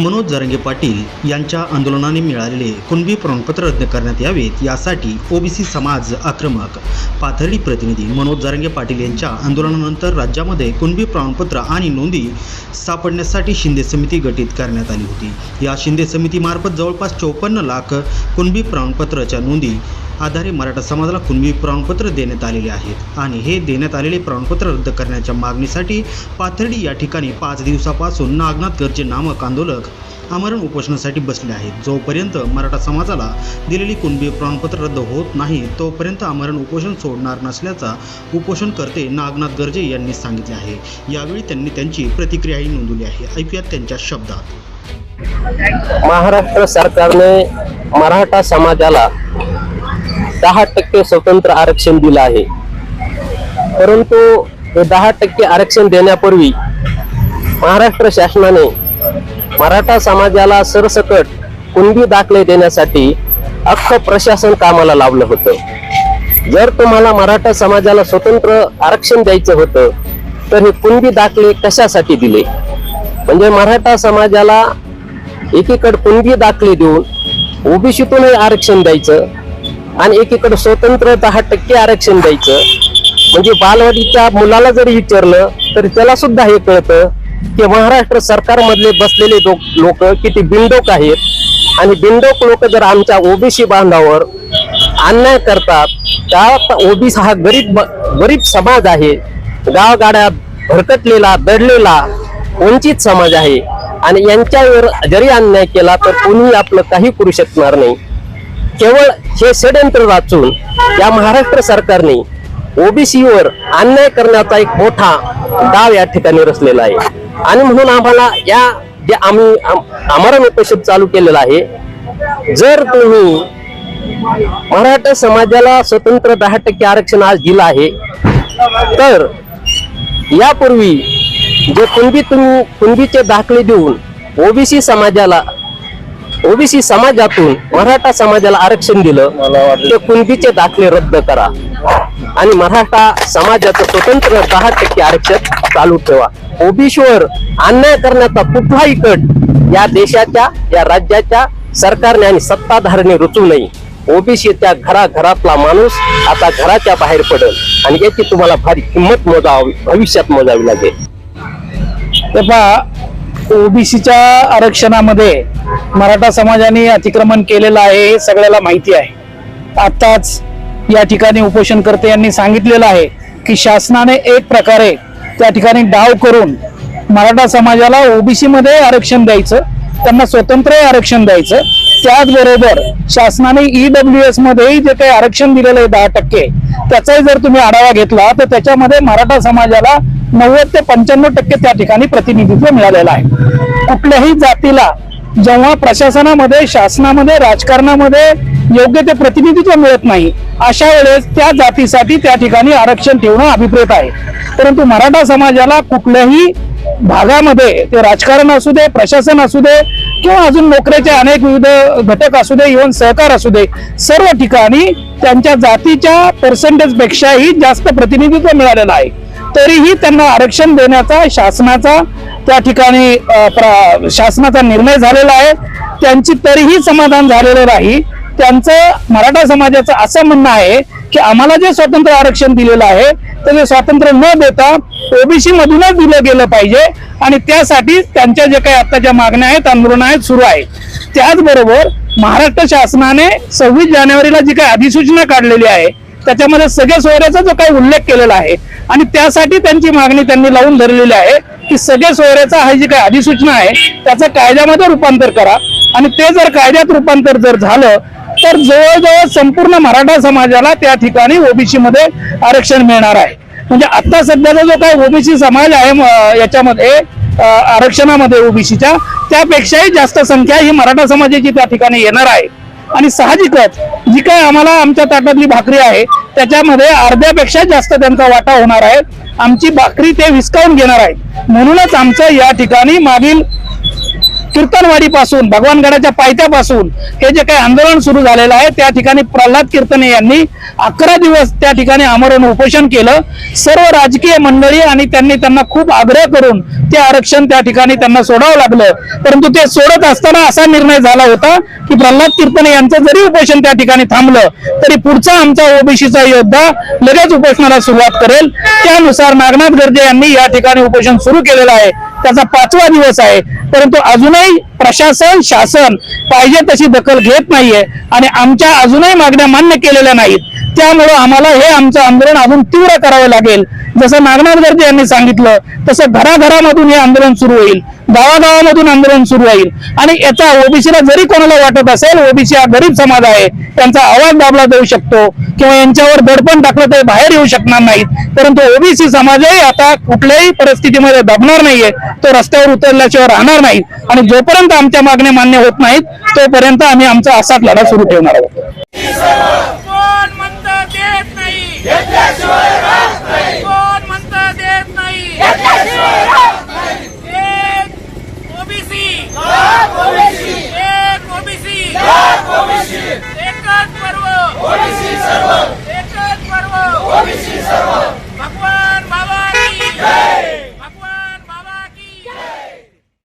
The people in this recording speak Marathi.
मनोज जरंगे पाटील यांच्या आंदोलनाने मिळालेले कुणबी प्रमाणपत्र रद्द करण्यात यावेत यासाठी ओबीसी समाज आक्रमक. पाथर्डी प्रतिनिधी मनोज जरंगे पाटील यांच्या आंदोलनानंतर राज्यामध्ये कुणबी प्रमाणपत्र आणि नोंदी सापडण्यासाठी शिंदे समिती गठीत करण्यात आली होती. या शिंदे समितीमार्फत जवळपास चौपन्न लाख कुणबी प्रमाणपत्राच्या नोंदी आधारे मराठा समाजाला कुणबी प्रमाणपत्र देण्यात आलेले आहेत. आणि हे देण्यात आलेले प्रमाणपत्र रद्द करण्याच्या मागणीसाठी पाथर्डी या ठिकाणी पाच दिवसापासून नागनाथ गरजे नामक आंदोलक आमरण उपोषणासाठी बसले आहेत. जोपर्यंत मराठा समाजाला दिलेली कुणबी प्रमाणपत्र रद्द होत नाही तोपर्यंत आमरण उपोषण सोडणार नसल्याचा उपोषणकर्ते नागनाथ गर्जे यांनी सांगितले आहे. यावेळी त्यांनी त्यांची प्रतिक्रियाही नोंदवली आहे. ऐकूयात त्यांच्या शब्दात. महाराष्ट्र सरकारने मराठा समाजाला दहा टक्के स्वतंत्र आरक्षण दिलं आहे. परंतु हे दहा टक्के आरक्षण देण्यापूर्वी महाराष्ट्र शासनाने मराठा समाजाला सरसकट कुणबी दाखले देण्यासाठी अख्खं प्रशासन कामाला लावलं होतं. जर तुम्हाला मराठा समाजाला स्वतंत्र आरक्षण द्यायचं होतं तर हे कुणबी दाखले कशासाठी दिले? म्हणजे मराठा समाजाला एकीकडे कुणबी दाखले देऊन ओबीसीतूनही आरक्षण द्यायचं आणि एकीकडे स्वतंत्र दहा टक्के आरक्षण द्यायचं. म्हणजे बालवाडीच्या मुलाला जरी विचारलं तरी त्याला सुद्धा हे कळतं की महाराष्ट्र सरकारमधले बसलेले लोक किती बिंडोक आहेत. आणि बिंडोक लोक जर आमच्या ओबीसी बांधावर अन्याय करतात त्या ओबीसी हा गरीब गरीब समाज आहे. गावगाड्या भरकटलेला दडलेला वंचित समाज आहे. आणि यांच्यावर जरी अन्याय केला तर कोणीही आपलं काही करू शकणार नाही. केवळ हे षडयंत्र वाचून या महाराष्ट्र सरकारने ओबीसीवर अन्याय करण्याचा एक मोठा डाव या ठिकाणी रचलेला आहे. आणि म्हणून आम्हाला या जे आम्ही आमरण उपोषण चालू केलेला आहे जर तुम्ही मराठा समाजाला स्वतंत्र दहा टक्के आरक्षण आज दिलं आहे तर यापूर्वी जे कुणबी तुम्ही कुणबीचे दाखले देऊन ओबीसी समाजाला ओबीसी समाजातून मराठा समाजाला आरक्षण दिलं ते कुणबीचे दाखले रद्द करा. आणि मराठा समाजाचं स्वतंत्र दहा टक्के आरक्षण चालू ठेवा. ओबीसीवर अन्याय करण्याचा कुठलाही कट या देशाच्या या राज्याच्या सरकारने आणि सत्ताधाऱ्याने रुचू नये. ओबीसी त्या घराघरातला माणूस आता घराच्या बाहेर पडेल. आणि याची तुम्हाला भारी किंमत मोजावी भविष्यात मोजावी लागेल. ओबीसीच्या आरक्षणामध्ये मराठा समाजाने अतिक्रमण केलेलं आहे हे सगळ्याला माहिती आहे. आताच या ठिकाणी उपोषणकर्ते यांनी सांगितलेलं आहे की शासनाने एक प्रकारे त्या ठिकाणी डाव करून मराठा समाजाला ओबीसी मध्ये आरक्षण द्यायचं त्यांना स्वतंत्र आरक्षण द्यायचं. त्याचबरोबर शासनाने ईडब्ल्यू एस मध्येही जे काही आरक्षण दिलेलं आहे दहा टक्के त्याचाही जर तुम्ही आढावा घेतला तर त्याच्यामध्ये मराठा समाजाला नव्वद ते पंच्याण्णव टक्के त्या ठिकाणी प्रतिनिधित्व मिळालेलं आहे. कुठल्याही जातीला जेव्हा प्रशासनामध्ये शासनामध्ये राजकारणामध्ये योग्य ते प्रतिनिधित्व मिळत नाही अशा वेळेस त्या जातीसाठी त्या ठिकाणी आरक्षण ठेवणं अभिप्रेत आहे. परंतु मराठा समाजाला कुठल्याही भागामध्ये ते राजकारण असू दे प्रशासन असू दे किंवा अजून नोकऱ्याचे अनेक विविध घटक असू दे इव्हन सहकार असू दे सर्व ठिकाणी त्यांच्या जातीच्या पर्सेंटेजपेक्षाही जास्त प्रतिनिधित्व मिळालेलं आहे. तरीही त्यांना आरक्षण देण्याचा शासनाचा त्या ठिकाणी प्र- शासनाचा निर्णय झालेला आहे. त्यांची तरीही समाधान झालेलं नाही. त्यांचं मराठा समाजाचं असं म्हणणं आहे की आम्हाला जे स्वातंत्र्य आरक्षण दिलेलं आहे तर ते स्वातंत्र्य न देता ओबीसी मधूनच दिलं गेलं पाहिजे आणि त्यासाठी त्यांच्या जे काही आत्ताच्या मागण्या आहेत आंदोलन आहेत सुरू आहे त्याचबरोबर महाराष्ट्र शासनाने सव्वीस जानेवारीला जी काही अधिसूचना काढलेली आहे त्याच्यामध्ये सगळ्या सोयऱ्याचा जो काही उल्लेख केलेला आहे आणि त्यासाठी त्यांची मागणी त्यांनी लावून धरलेली आहे की सगळ्या सोयऱ्याचा हा जी काही अधिसूचना आहे त्याचं कायद्यामध्ये रूपांतर करा. आणि ते जर कायद्यात रूपांतर जर झालं तर जवळजवळ संपूर्ण मराठा समाजाला त्या ठिकाणी ओबीसी मध्ये आरक्षण मिळणार आहे. म्हणजे आता सध्याचा जो काही ओबीसी समाज आहे याच्यामध्ये आरक्षणामध्ये ओबीसीच्या त्यापेक्षाही जास्त संख्या ही मराठा समाजाची त्या ठिकाणी येणार आहे. आणि साहजिकच जी काय आम्हाला आमच्या ताटातली भाकरी आहे त्याच्यामध्ये अर्ध्यापेक्षा जास्त त्यांचा वाटा होणार आहे. आमची भाकरी ते विस्कावून घेणार आहे. म्हणूनच आमचं या ठिकाणी मागील कीर्तनवाडी पासून भगवानगडाच्या पायथ्यापासून हे जे काही आंदोलन सुरू झालेलं आहे त्या ठिकाणी प्रल्हाद कीर्तने यांनी अकरा दिवस त्या ठिकाणी आमरण उपोषण केलं. सर्व राजकीय मंडळी आणि त्यांनी त्यांना खूप आग्रह करून ते आरक्षण त्या ठिकाणी त्यांना सोडावं लागलं. परंतु ते सोडत असताना असा निर्णय झाला होता की प्रल्हाद कीर्तने यांचं जरी उपोषण त्या ठिकाणी थांबलं तरी पुढचा आमचा ओबीसीचा योद्धा लगेच उपोषणाला सुरुवात करेल. त्यानुसार नागनाथ गर्जे यांनी या ठिकाणी उपोषण सुरू केलेलं आहे. त्याचा पाचवा दिवस आहे. परंतु अजूनही प्रशासन शासन पाहिजे तशी दखल घेत नाहीये आणि आमच्या अजूनही मागण्या मान्य केलेल्या नाहीत. त्यामुळं आम्हाला हे आमचं आंदोलन अजून तीव्र करावं लागेल. जसं नागनाथ गर्जे यांनी सांगितलं तसं घराघरामधून हे आंदोलन सुरू होईल. गावागावामधून आंदोलन सुरू होईल. आणि याचा ओबीसीला जरी कोणाला वाटत असेल ओबीसी हा गरीब समाज आहे त्यांचा आवाज दाबला जाऊ शकतो किंवा यांच्यावर दडपण टाकलं तर बाहेर येऊ शकणार नाहीत. परंतु ओबीसी समाजही आता कुठल्याही परिस्थितीमध्ये दबणार नाहीये. तो रस्त्यावर उतरल्याशिवाय राहणार नाही. आणि जोपर्यंत आमच्या मागण्या मान्य होत नाहीत तोपर्यंत आम्ही आमचा असाच लढा सुरू ठेवणार आहोत.